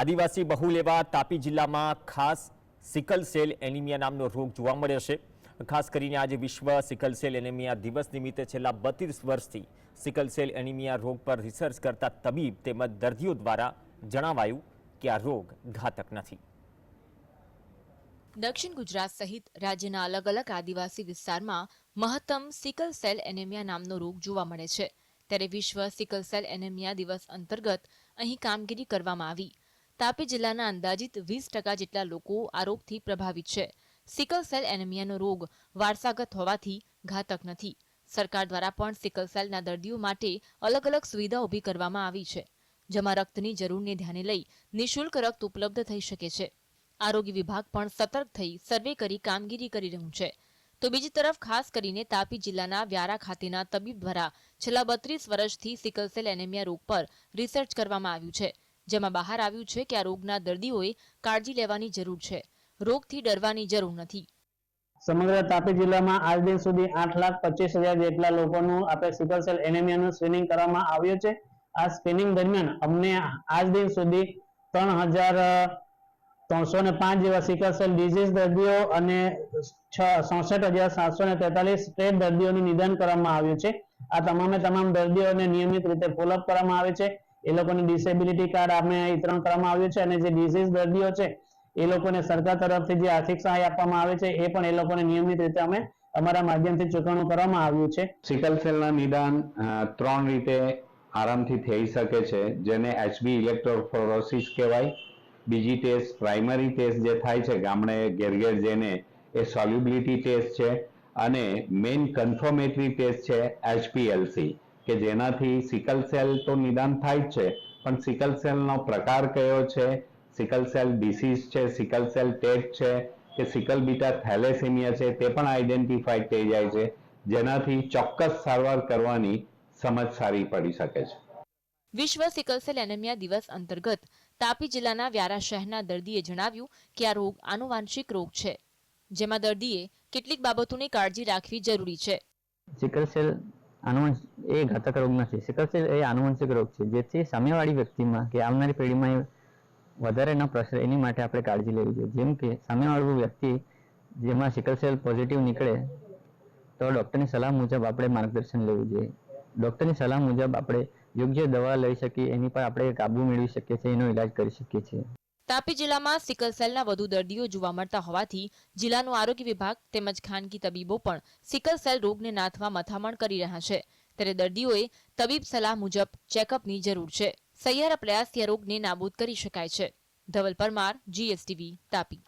આદિવાસી બહુલ એવા તાપી જિલ્લામાં ખાસ સિકલ સેલ એનિમિયા નામનો રોગ જોવા મળ્યો છે. ખાસ કરીને આજે વિશ્વ સિકલ સેલ એનિમિયા દિવસ નિમિત્તે છેલ્લા બત્રીસ વર્ષથી સિકલ સેલ એનિમિયા રોગ પર રિસર્ચ કરતા તબીબ તેમજ દર્દીઓ દ્વારા જણાવાયું કે આ રોગ ઘાતક નથી. દક્ષિણ ગુજરાત સહિત રાજ્યના અલગ અલગ આદિવાસી વિસ્તારમાં મહત્તમ સિકલ સેલ એનેમિયા નામનો રોગ જોવા મળે છે. ત્યારે વિશ્વ સિકલ સેલ એનેમિયા દિવસ અંતર્ગત અહીં કામગીરી કરવામાં આવી. તાપી જિલ્લાના અંદાજિત વીસ ટકા જેટલા લોકો આ રોગથી પ્રભાવિત છે. સિકલ સેલ એનેમિયાનો રોગ વારસાગત હોવાથી ઘાતક નથી. સરકાર દ્વારા પણ સિકલ સેલના દર્દીઓ માટે અલગ અલગ સુવિધા ઊભી કરવામાં આવી છે. જેમાં રક્તની જરૂરને ધ્યાને લઈ નિઃશુલ્ક રક્ત ઉપલબ્ધ થઈ શકે છે. આરોગ્ય વિભાગ પણ સતર્ક થઈ સર્વે કરી કામગીરી કરી રહ્યું છે. તો બીજી તરફ ખાસ કરીને તાપી જિલ્લાના વ્યારા ખાતેના તબીબ દ્વારા છેલ્લા બત્રીસ વર્ષથી સિકલ સેલ એનેમિયા રોગ પર રિસર્ચ કરવામાં આવ્યું છે. જેમાં બહાર આવ્યું છે કે આ રોગના દર્દીઓએ કાળજી લેવાની જરૂર છે. રોગથી ડરવાની જરૂર નથી. સમગ્ર તાપી જિલ્લામાં આજ દિન સુધી આઠ લાખ પચીસ હજાર જેટલા લોકોનું આપણે સિકલ સેલ એનેમિયાનું સ્ક્રીનિંગ કરવામાં આવ્યું છે. આ સ્ક્રીનિંગ દરમિયાન અમને આજ દિન સુધી ત્રણ હજાર ત્રણસો ને પાંચ જેવા સિકલ સેલ ડિઝીઝ દર્દીઓ અને છ ચોસઠ હજાર સાતસો ને તેતાલીસ સ્ટ્રેટ દર્દીઓનું નિદાન કરવામાં આવ્યું છે. આ તમામે તમામ દર્દીઓને નિયમિત રીતે ફોલોઅપ કરવામાં આવે છે. એ લોકોને ડિસેબિલિટી કાર્ડ આપણે વિતરણ કરવામાં આવ્યું છે અને જે ડિઝીઝ દર્દીઓ છે, એ લોકોને સરકાર તરફથી જે આર્થિક સહાય આપવામાં આવે છે, એ પણ એ લોકોને નિયમિત રીતે અમે અમારા માધ્યમથી ચૂકવણું કરવામાં આવ્યું છે. સિકલ સેલના નિદાન ત્રણ રીતે આરામથી થઈ શકે છે, જેને એચબી ઇલેક્ટ્રોફોરોસિસ કહેવાય. બીજી ટેસ્ટ પ્રાઇમરી ટેસ્ટ જે થાય છે ગામડે ઘેર ઘેર જઈને, એ સોલ્યુબિલિટી ટેસ્ટ છે. અને મેઇન કન્ફર્મેટરી ટેસ્ટ છે એચપીએલસી કે જેનાથી સિકલ સેલ તો નિદાન થાય જ છે પણ સિકલ સેલનો પ્રકાર કયો છે? સિકલ સેલ ડિસીઝ છે સિકલ સેલ ટેટ છે કે સિકલ બીટા થેલેસેમિયા છે તે પણ આઈડેન્ટિફાઈ થઈ જાય છે જેનાથી ચોક્કસ સારવાર કરવાની સમજ સારી પડી શકે છે. વિશ્વ સિકલ સેલ એનેમિયા દિવસ અંતર્ગત તાપી જિલ્લાના વ્યારા શહેરના દર્દીએ જણાવ્યું કે આ રોગ આનુવાંશિક રોગ છે જેમાં દર્દીએ કેટલીક બાબતોની કાળજી રાખવી જરૂરી છે. સિકલ સેલ આનુવંશ એ ઘાતક રોગ નથી. સિકલ એ આનુવંશિક રોગ છે. જેથી સામેવાળી વ્યક્તિમાં કે આવનારી પેઢીમાં વધારે ન પ્રસરે, એની માટે આપણે કાળજી લેવી જોઈએ. જેમ કે સામેવાળું વ્યક્તિ જેમાં સિકલ પોઝિટિવ નીકળે, તો ડૉક્ટરની સલાહ મુજબ આપણે માર્ગદર્શન લેવું જોઈએ. ડૉક્ટરની સલાહ મુજબ આપણે યોગ્ય દવા લઈ શકીએ, એની પર આપણે કાબુ મેળવી શકીએ છીએ, એનો ઇલાજ કરી શકીએ છીએ. તાપી જિલ્લામાં સિકલ સેલના વધુ દર્દીઓ જોવા મળતા હોવાથી જિલ્લાનો આરોગ્ય વિભાગ તેમજ ખાનગી તબીબો પણ સિકલ સેલ રોગને નાથવા મથામણ કરી રહ્યા છે. ત્યારે દર્દીઓએ તબીબ સલાહ મુજબ ચેકઅપની જરૂર છે. સહિયારા પ્રયાસથી આ રોગને નાબૂદ કરી શકાય છે. ધવલ પરમાર જીએસટીવી તાપી.